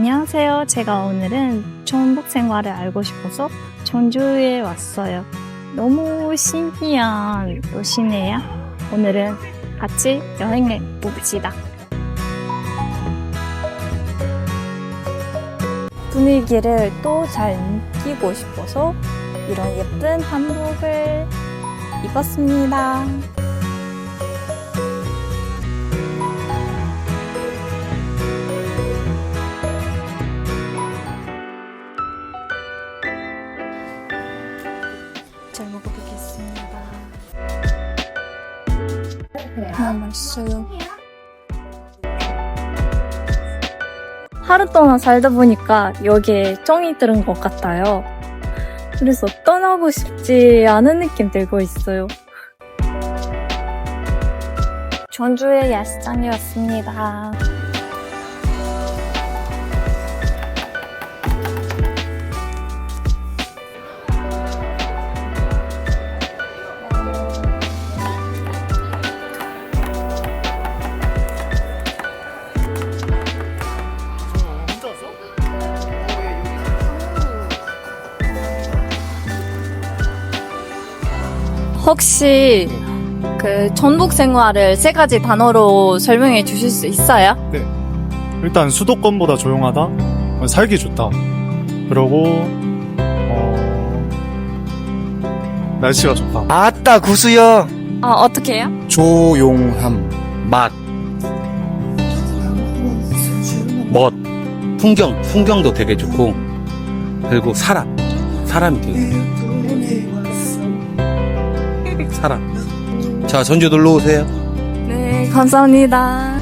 안녕하세요. 제가 오늘은 전북 생활을 알고 싶어서 전주에 왔어요. 너무 신기한 도시네요. 오늘은 같이 여행해 봅시다. 분위기를 또 잘 느끼고 싶어서 이런 예쁜 한복을 입었습니다. 잘 먹어보겠습니다. 너무 맛있어요. 하루 동안 살다 보니까 여기에 쩡이 들은 것 같아요. 그래서 떠나고 싶지 않은 느낌 들고 있어요. 전주의 야시장이었습니다. 혹시 그 전북 생활을 세 가지 단어로 설명해 주실 수 있어요? 일단 수도권보다 조용하다. 어, 살기 좋다. 그리고 어, 날씨가 좋다. 아따 구수여 아, 어떻게 해요? 조용함 맛 멋 풍경 풍경도 되게 좋고 그리고 사람 사람이 되게 좋고. 사람 자 전주 놀러 오세요 네, 감사합니다.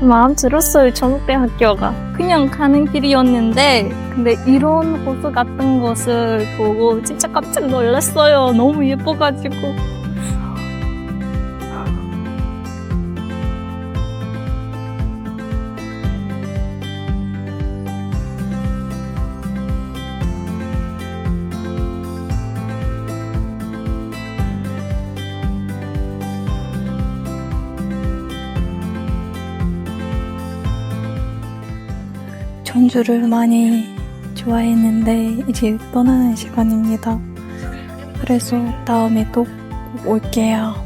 마음 들었어요, 전북대학교가. 그냥 가는 길이었는데, 근데 이런 호수 같은 것을 보고 진짜 깜짝 놀랐어요. 너무 예뻐가지고. 전주를 많이 좋아했는데 이제 떠나는 시간입니다. 그래서 다음에 또 올게요.